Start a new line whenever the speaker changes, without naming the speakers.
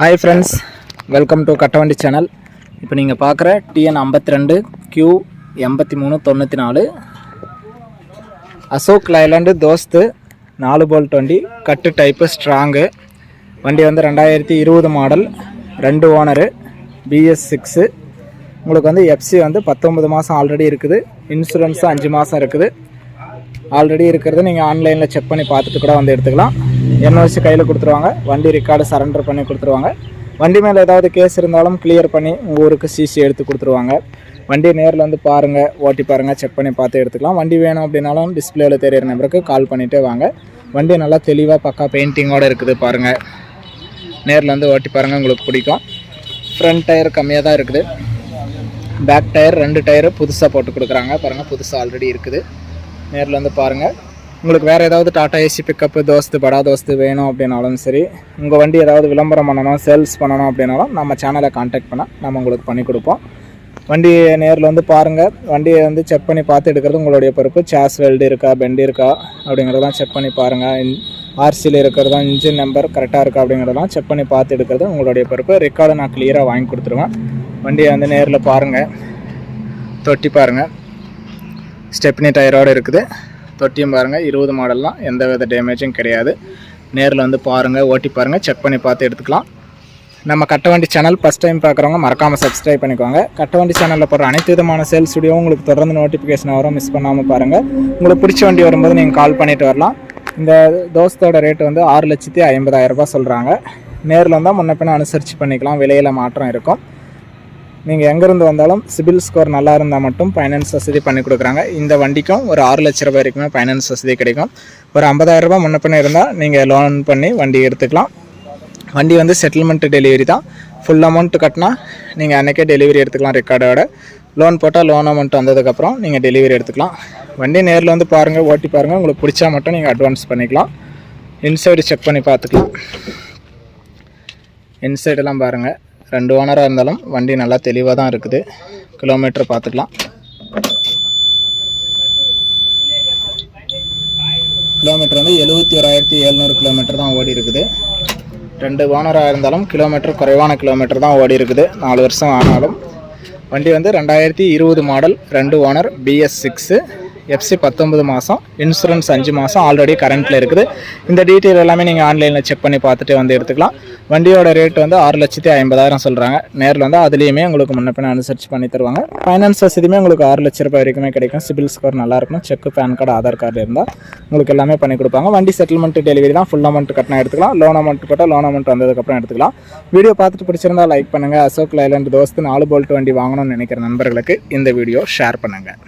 Hi friends welcome to Kattavandi channel இப்போ நீங்கள் பார்க்குற டிஎன் ஐம்பத்தி ரெண்டு கியூ எண்பத்தி மூணு தொண்ணூற்றி நாலு அசோக் லைலாண்டு தோஸ்து நாலு போல்ட் வண்டி கட்டு டைப்பு ஸ்ட்ராங்கு வண்டி வந்து ரெண்டாயிரத்தி இருபது மாடல் ரெண்டு ஓனரு பிஎஸ் சிக்ஸு உங்களுக்கு வந்து எஃப்சி வந்து பத்தொம்பது மாதம் ஆல்ரெடி இருக்குது. இன்சூரன்ஸும் அஞ்சு மாதம் இருக்குது. ஆல்ரெடி இருக்கிறத நீங்கள் ஆன்லைனில் செக் பண்ணி பார்த்துட்டு கூட வந்து எடுத்துக்கலாம். என்ஓசி கையில் கொடுத்துருவாங்க? வண்டி ரெக்கார்டு சரண்டர் பண்ணி கொடுத்துருவாங்க. வண்டி மேலே ஏதாவது கேஸ் இருந்தாலும் கிளியர் பண்ணி உங்கள் ஊருக்கு சிசி எடுத்து கொடுத்துருவாங்க. வண்டியை நேரில் வந்து பாருங்கள் ஓட்டி பாருங்கள் செக் பண்ணி பார்த்து எடுத்துக்கலாம். வண்டி வேணும் அப்படின்னாலும் டிஸ்பிளேவில் தெரியிற நம்பருக்கு கால் பண்ணிகிட்டே வாங்க. வண்டி நல்லா தெளிவாக பக்கா பெயிண்டிங்கோடு இருக்குது பாருங்கள் நேரில் வந்து ஓட்டி பாருங்கள் உங்களுக்கு பிடிக்கும். ஃப்ரண்ட் டயர் கம்மியாக தான் இருக்குது. பேக் டயர் ரெண்டு டயரு புதுசாக போட்டு கொடுக்குறாங்க. பாருங்கள் புதுசாக ஆல்ரெடி இருக்குது. நேரில் வந்து பாருங்கள் உங்களுக்கு வேறு ஏதாவது டாட்டா ஏசி பிக்கப்பு தோஸ்து படா தோஸ்து வேணும் அப்படின்னாலும் சரி உங்கள் வண்டி ஏதாவது விளம்பரம் பண்ணணும் சேல்ஸ் பண்ணணும் அப்படின்னாலும் நம்ம சேனலை காண்டாக்ட் பண்ணால் நம்ம உங்களுக்கு பண்ணி கொடுப்போம். வண்டியை நேரில் வந்து பாருங்கள் வண்டியை வந்து செக் பண்ணி பார்த்து எடுக்கிறது உங்களுடைய பொறுப்பு. சேஸ் வெல்டு இருக்கா பெண்டு இருக்கா அப்படிங்கிறதெல்லாம் செக் பண்ணி பாருங்கள் ஆர்சியில் இருக்கிறதா இன்ஜின் நம்பர் கரெக்டாக இருக்கா அப்படிங்கிறதெல்லாம் செக் பண்ணி பார்த்து எடுக்கிறது உங்களுடைய பொறுப்பு. ரெக்கார்டை நான் கிளியராக வாங்கி கொடுத்துருவேன். வண்டியை வந்து நேரில் பாருங்கள் தொட்டி பாருங்கள் ஸ்டெப்னி டயரோடு இருக்குது. தொட்டியும் பாருங்கள் இருபது மாடல்லாம் எந்த வித டேமேஜும் கிடையாது. நேரில் வந்து பாருங்கள் ஓட்டி பாருங்கள் செக் பண்ணி பார்த்து எடுத்துக்கலாம். நம்ம கட்டவண்டி சேனல் ஃபஸ்ட் டைம் பார்க்குறவங்க மறக்காமல் சப்ஸ்கிரைப் பண்ணிக்கோங்க. கட்டவண்டி சேனலில் போடுற அனைத்து விதமான சேல்ஸ் வீடியோ உங்களுக்கு தொடர்ந்து நோட்டிஃபிகேஷன் வரும். மிஸ் பண்ணாமல் பாருங்கள் உங்களுக்கு பிடிச்ச வண்டி வரும்போது நீங்கள் கால் பண்ணிட்டு வரலாம். இந்த தோசத்தோட ரேட்டு வந்து ஆறு லட்சத்தி ஐம்பதாயிரம் சொல்கிறாங்க நேரில் வந்தால் முன்ன பின்ன அனுசரித்து பண்ணிக்கலாம். விலையில் மாற்றம் இருக்கும். நீங்கள் எங்கேருந்து வந்தாலும் சிபில் ஸ்கோர் நல்லா இருந்தால் மட்டும் ஃபைனான்ஸ் வசதி பண்ணி கொடுக்குறாங்க. இந்த வண்டிக்கும் ஒரு ஆறு லட்ச ரூபாய் வரைக்குமே ஃபைனான்ஸ் வசதி கிடைக்கும். ஒரு ஐம்பதாயிரரூபா ரூபாய் முன்ன பின்ன இருந்தால் நீங்கள் லோன் பண்ணி வண்டி எடுத்துக்கலாம். வண்டி வந்து செட்டில்மெண்ட் டெலிவரி தான். ஃபுல் அமௌண்ட் கட்டினா நீங்கள் அன்றைக்கே டெலிவரி எடுத்துக்கலாம் ரெக்கார்டோட லோன் போட்டால் லோன் அமௌண்ட் வந்ததுக்கப்புறம் நீங்கள் டெலிவரி எடுத்துக்கலாம். வண்டி நேரில் வந்து பாருங்கள் ஓட்டி பாருங்கள் உங்களுக்கு பிடிச்சா மட்டும் நீங்கள் அட்வான்ஸ் பண்ணிக்கலாம். இன்சைடு செக் பண்ணி பார்த்துக்கலாம். இன்சைடெல்லாம் பாருங்கள் ரெண்டு ஓனராக இருந்தாலும் வண்டி நல்லா தெளிவாக தான் இருக்குது. கிலோமீட்டர் பார்த்துக்கலாம். கிலோமீட்டர் வந்து எழுபத்தி ஓராயிரத்தி எழுநூறு கிலோமீட்டர் தான் ஓடி இருக்குது. ரெண்டு ஓனராக இருந்தாலும் கிலோமீட்டர் குறைவான கிலோமீட்டர் தான் ஓடி இருக்குது. நாலு வருஷம் ஆனாலும். வண்டி வந்து ரெண்டாயிரத்தி இருபது மாடல் ரெண்டு ஓனர் பிஎஸ் சிக்ஸு எஃப்சி பத்தொம்பது மாதம் இன்சூரன்ஸ் அஞ்சு மாதம் ஆல்ரெடி கரண்ட்டில் இருக்குது. இந்த டீட்டெயில் எல்லாமே நீங்கள் ஆன்லைனில் செக் பண்ணி பார்த்துட்டு வந்து எடுத்துக்கலாம். வண்டியோட ரேட் வந்து ஆறு லட்சத்தி ஐம்பதாயிரம் சொல்கிறாங்க நேரில் வந்து அதுலேயுமே உங்களுக்கு முன்ன பின்ன அனுசரித்து பண்ணி தருவாங்க. ஃபைனான்ஸ் வசதியுமே உங்களுக்கு ஆறு லட்ச ரூபாய் வரைக்குமே கிடைக்கும். சிபில் ஸ்கோர் நல்லா இருக்கும் check PAN card Aadhaar card இருந்தால் உங்களுக்கு எல்லாமே பண்ணி கொடுப்பாங்க. வண்டி செட்டில்மெண்ட் டெலிவரி தான் ஃபுல் அமௌண்ட் கட்டினா எடுத்துக்கலாம். லோன் அமௌண்ட் போட்டால் லோன் அமௌண்ட் வந்ததுக்கப்புறம் எடுத்துக்கலாம். வீடியோ பார்த்துட்டு பிடிச்சிருந்தா லைக் பண்ணுங்கள் அசோக் லைலண்ட் தோஸ்து நாலு போல்ட் வண்டி வாங்கணும்னு நினைக்கிற நண்பர்களுக்கு இந்த வீடியோ ஷேர் பண்ணுங்கள்